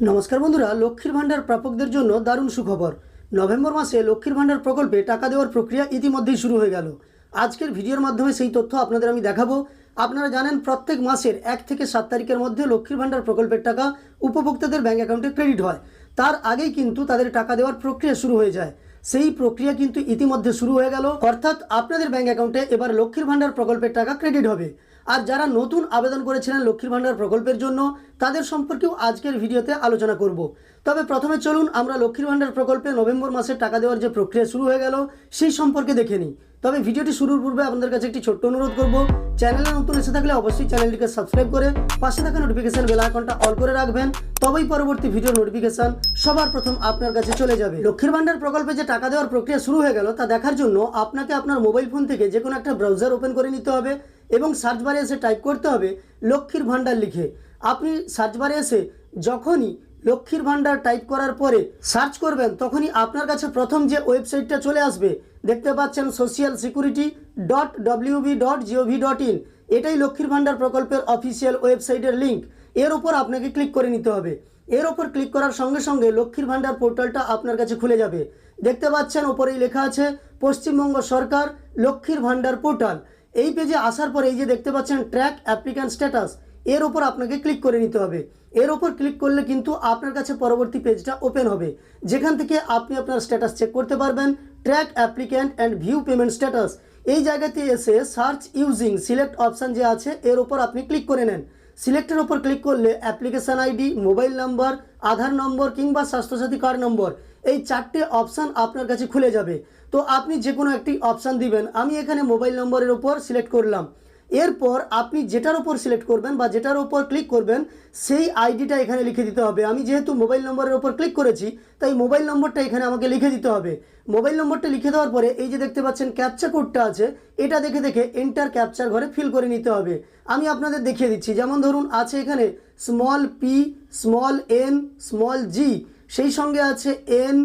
নমস্কার বন্ধুরা, লক্ষ্মীর ভাণ্ডার প্রাপকদের জন্য দারুণ সুখবর। নভেম্বর মাসে লক্ষ্মীর ভাণ্ডার প্রকল্পে টাকা দেওয়ার প্রক্রিয়া ইতিমধ্যেই শুরু হয়ে গেল। আজকের ভিডিওর মাধ্যমে সেই তথ্য আপনাদের আমি দেখাবো। আপনারা জানেন, প্রত্যেক মাসের এক থেকে সাত তারিখের মধ্যে লক্ষ্মীর ভাণ্ডার প্রকল্পের টাকা উপভোক্তাদের ব্যাঙ্ক অ্যাকাউন্টে ক্রেডিট হয়। তার আগেই কিন্তু তাদের টাকা দেওয়ার প্রক্রিয়া শুরু হয়ে যায়। সেই প্রক্রিয়া কিন্তু ইতিমধ্যে শুরু হয়ে গেল। অর্থাৎ আপনাদের ব্যাঙ্ক অ্যাকাউন্টে এবার লক্ষ্মীর ভাণ্ডার প্রকল্পের টাকা ক্রেডিট হবে। আর যারা নতুন আবেদন করেছিলেন লক্ষ্মীর ভাণ্ডার প্রকল্পের জন্য, তাদের সম্পর্কেও আজকের ভিডিওতে আলোচনা করব। তবে প্রথমে চলুন আমরা লক্ষ্মীর ভাণ্ডার প্রকল্পে নভেম্বর মাসে টাকা দেওয়ার যে প্রক্রিয়া শুরু হয়ে গেল, সেই সম্পর্কে দেখে নিই। তবে ভিডিওটি শুরুর পূর্বে আপনাদের কাছে একটি ছোট্ট অনুরোধ করব, চ্যানেলে নতুন এসে থাকলে অবশ্যই চ্যানেলটিকে সাবস্ক্রাইব করে পাশে থাকা নোটিফিকেশন বেল আইকনটা অল করে রাখবেন, তবেই পরবর্তী ভিডিওর নোটিফিকেশন সবার প্রথম আপনার কাছে চলে যাবে। লক্ষ্মীর ভাণ্ডার প্রকল্পে যে টাকা দেওয়ার প্রক্রিয়া শুরু হয়ে গেল, তা দেখার জন্য আপনাকে আপনার মোবাইল ফোন থেকে যে কোনো একটা ব্রাউজার ওপেন করে নিতে হবে। এবং সার্চ বারে এসে টাইপ করতে হবে লক্ষ্মীর ভাণ্ডার লিখে। আপনি সার্চ বারে এসে যখনই লক্ষ্মীর ভাণ্ডার টাইপ করার পরে সার্চ করবেন, তখনই আপনার কাছে প্রথম যে ওয়েবসাইটটা চলে আসবে, দেখতে পাচ্ছেন social security dot WB dot GOV dot in এটাই লক্ষ্মীর ভাণ্ডার প্রকল্পের অফিসিয়াল ওয়েবসাইটের লিঙ্ক এর উপর আপনাকে ক্লিক করে নিতে হবে। এর ওপর ক্লিক করার সঙ্গে সঙ্গে লক্ষ্মীর ভাণ্ডার পোর্টালটা আপনার কাছে খুলে যাবে। দেখতে পাচ্ছেন ওপরেই লেখা আছে, পশ্চিমবঙ্গ সরকার লক্ষ্মীর ভাণ্ডার পোর্টাল এই পেজে আসার পর এই যে দেখতে পাচ্ছেন ট্র্যাক অ্যাপ্লিক্যান্ট স্ট্যাটাস এর ওপর আপনাকে ক্লিক করে নিতে হবে। এর ওপর ক্লিক করলে কিন্তু আপনার কাছে পরবর্তী পেজটা ওপেন হবে। যেখান থেকে আপনি আপনার স্ট্যাটাস চেক করতে পারবেন track applicant and view payment status এই জায়গাতে এসে সার্চ ইউজিং সিলেক্ট অপশান যে আছে, এর ওপর আপনি ক্লিক করে নেন। সিলেক্টের ওপর ক্লিক করলে application ID, mobile number, Aadhaar number কিংবা স্বাস্থ্যসাথী কার্ড নম্বর এই চারটে অপশান আপনার কাছে খুলে যাবে। তো আপনি যে কোনো একটি অপশান দিবেন। আমি এখানে মোবাইল নম্বরের ওপর সিলেক্ট করলাম। এরপর আপনি যেটার ওপর সিলেক্ট করবেন বা যেটার ওপর ক্লিক করবেন, সেই আইডিটা এখানে লিখে দিতে হবে। আমি যেহেতু মোবাইল নম্বরের ওপর ক্লিক করেছি, তাই মোবাইল নম্বরটা এখানে আমাকে লিখে দিতে হবে। মোবাইল নম্বরটা লিখে দেওয়ার পরে এই যে দেখতে পাচ্ছেন ক্যাপচা কোডটা আছে, এটা দেখে দেখে এন্টার ক্যাপচার ঘরে ফিল করে নিতে হবে। আমি আপনাদের দেখিয়ে দিচ্ছি। যেমন ধরুন, আছে এখানে small P small N small G সেই সঙ্গে আছে এন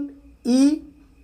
ই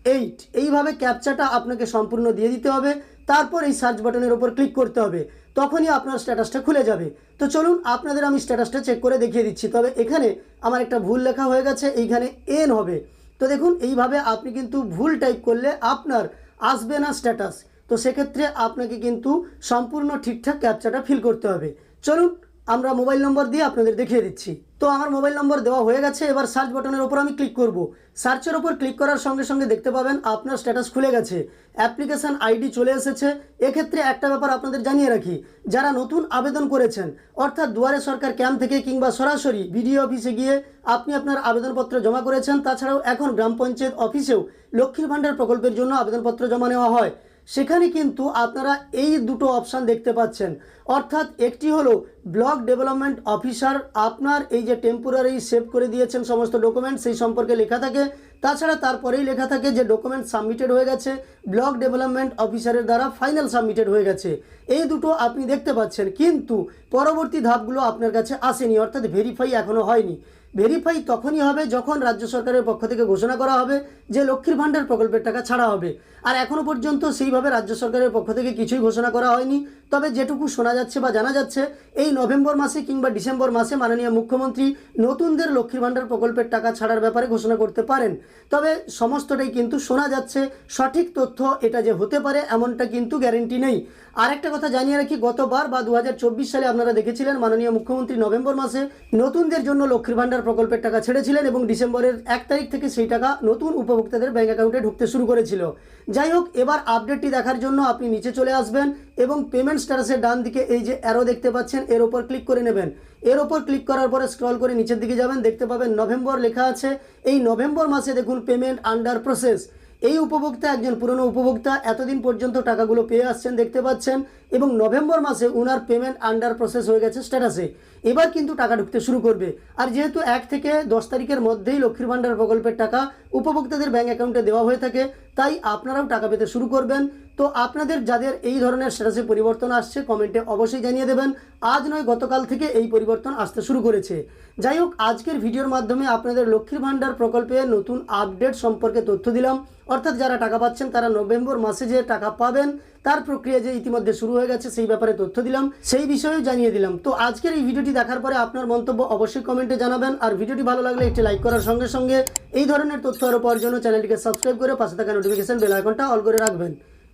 এইট এইভাবে ক্যাপচাটা আপনাকে সম্পূর্ণ দিয়ে দিতে হবে। তারপর এই সার্চ বাটনের ওপর ক্লিক করতে হবে। তখনই আপনার স্ট্যাটাসটা খুলে যাবে। তো চলুন আপনাদের আমি স্ট্যাটাসটা চেক করে দেখিয়ে দিচ্ছি। তবে এখানে আমার একটা ভুল লেখা হয়ে গেছে, এইখানে এন হবে। তো দেখুন, এইভাবে আপনি কিন্তু ভুল টাইপ করলে আপনার আসবে না স্ট্যাটাস। তো সেক্ষেত্রে আপনাকে কিন্তু সম্পূর্ণ ঠিকঠাক ক্যাপচাটা ফিল করতে হবে। চলুন, আমরা মোবাইল নম্বর দিয়ে আপনাদের দেখিয়ে দিচ্ছি। তো আমার মোবাইল নম্বর দেওয়া হয়ে গেছে, এবার সার্চ বাটনের ওপর আমি ক্লিক করব। সার্চের ওপর ক্লিক করার সঙ্গে সঙ্গে দেখতে পাবেন আপনার স্ট্যাটাস খুলে গেছে। অ্যাপ্লিকেশান আইডি চলে এসেছে। এক্ষেত্রে একটা ব্যাপার আপনাদের জানিয়ে রাখি, যারা নতুন আবেদন করেছেন, অর্থাৎ দুয়ারে সরকার ক্যাম্প থেকে কিংবা সরাসরি বিডিও অফিসে গিয়ে আপনি আপনার আবেদনপত্র জমা করেছেন, তাছাড়াও এখন গ্রাম পঞ্চায়েত অফিসেও লক্ষ্মীর ভাণ্ডার প্রকল্পের জন্য আবেদনপত্র জমা নেওয়া হয়। সেখানে কিন্তু আপনারা এই দুটো অপশান দেখতে পাচ্ছেন। অর্থাৎ একটি হলো ব্লক ডেভেলপমেন্ট অফিসার আপনার এই যে টেম্পোরারি সেভ করে দিয়েছেন সমস্ত ডকুমেন্ট সেই সম্পর্কে লেখা থাকে। তাছাড়া তারপরেই লেখা থাকে যে ডকুমেন্ট সাবমিটেড হয়ে গেছে ব্লক ডেভেলপমেন্ট অফিসারের দ্বারা ফাইনাল সাবমিটেড হয়ে গেছে। এই দুটো আপনি দেখতে পাচ্ছেন, কিন্তু পরবর্তী ধাপগুলো আপনার কাছে আসেনি, অর্থাৎ ভেরিফাই এখনও হয়নি। ভেরিফাই তখনই হবে যখন রাজ্য সরকারের পক্ষ থেকে ঘোষণা করা হবে যে লক্ষ্মীর ভাণ্ডার প্রকল্পের টাকা ছাড়া হবে। আর এখনও পর্যন্ত সেইভাবে রাজ্য সরকারের পক্ষ থেকে কিছুই ঘোষণা করা হয়নি। তবে যেটুকু শোনা যাচ্ছে বা জানা যাচ্ছে, এই নভেম্বর মাসে কিংবা ডিসেম্বর মাসে মাননীয় মুখ্যমন্ত্রী নতুনদের লক্ষ্মীর ভাণ্ডার প্রকল্পের টাকা ছাড়ার ব্যাপারে ঘোষণা করতে পারেন। তবে সমস্তটাই কিন্তু শোনা যাচ্ছে, সঠিক তথ্য এটা যে হতে পারে এমনটা কিন্তু গ্যারেন্টি নেই। আরেকটা কথা জানিয়ে রাখি, গতবার বা দু হাজার চব্বিশ সালে আপনারা দেখেছিলেন মাননীয় মুখ্যমন্ত্রী নভেম্বর মাসে নতুনদের জন্য লক্ষ্মীর ভাণ্ডার প্রকল্পের টাকা ছেড়েছিলেন এবং ডিসেম্বরের এক তারিখ থেকে সেই টাকা নতুন উপভোক্তাদের ব্যাঙ্ক অ্যাকাউন্টে ঢুকতে শুরু করেছিল। যাই হোক, এবার আপডেটটি দেখার জন্য আপনি নিচে চলে আসবেন এবং পেমেন্ট স্ট্যাটাসের ডান দিকে এই যে অ্যারো দেখতে পাচ্ছেন, এর ওপর ক্লিক করে নেবেন। এর ওপর ক্লিক করার পরে স্ক্রল করে নিচের দিকে যাবেন, দেখতে পাবেন নভেম্বর লেখা আছে। এই নভেম্বর মাসে দেখুন পেমেন্ট আন্ডার প্রসেস এই উপভোক্তা একজন পুরনো উপভোক্তা, এতদিন পর্যন্ত টাকাগুলো পেয়ে আসছেন দেখতে পাচ্ছেন, এবং নভেম্বর মাসে উনার পেমেন্ট আন্ডার প্রসেস হয়ে গেছে স্ট্যাটাসে এবার কিন্তু টাকা ঢুকতে শুরু করবে। আর যেহেতু এক থেকে দশ তারিখের মধ্যেই লক্ষ্মীর ভাণ্ডার প্রকল্পের টাকা উপভোক্তাদের ব্যাঙ্ক অ্যাকাউন্টে দেওয়া হয়ে থাকে, তাই আপনারাও টাকা পেতে শুরু করবেন। তো আপনাদের যাদের এই ধরনের স্ট্যাটাসে পরিবর্তন আসছে, কমেন্টে অবশ্যই জানিয়ে দেবেন। আজ নয়, গতকাল থেকে এই পরিবর্তন আসতে শুরু করেছে। যাই হোক, আজকের ভিডিওর মাধ্যমে আপনাদের লক্ষ্মীর ভাণ্ডার প্রকল্পে নতুন আপডেট সম্পর্কে তথ্য দিলাম। অর্থাৎ যারা টাকা পাচ্ছেন, তারা নভেম্বর মাসে যে টাকা পাবেন, তার প্রক্রিয়া যে ইতিমধ্যে শুরু হয়ে গেছে, সেই ব্যাপারে তথ্য দিলাম। সেই বিষয়েও জানিয়ে দিলাম। তো আজকের এই ভিডিওটি দেখার পরে আপনার মন্তব্য অবশ্যই কমেন্টে জানাবেন। আর ভিডিওটি ভালো লাগলে একটি লাইক করার সঙ্গে সঙ্গে এই ধরনের তথ্য আরও পাওয়ার জন্য চ্যানেলটিকে সাবস্ক্রাইব করে পাশে থাকা নোটিফিকেশন বেল আইকনটা অল করে রাখবেন।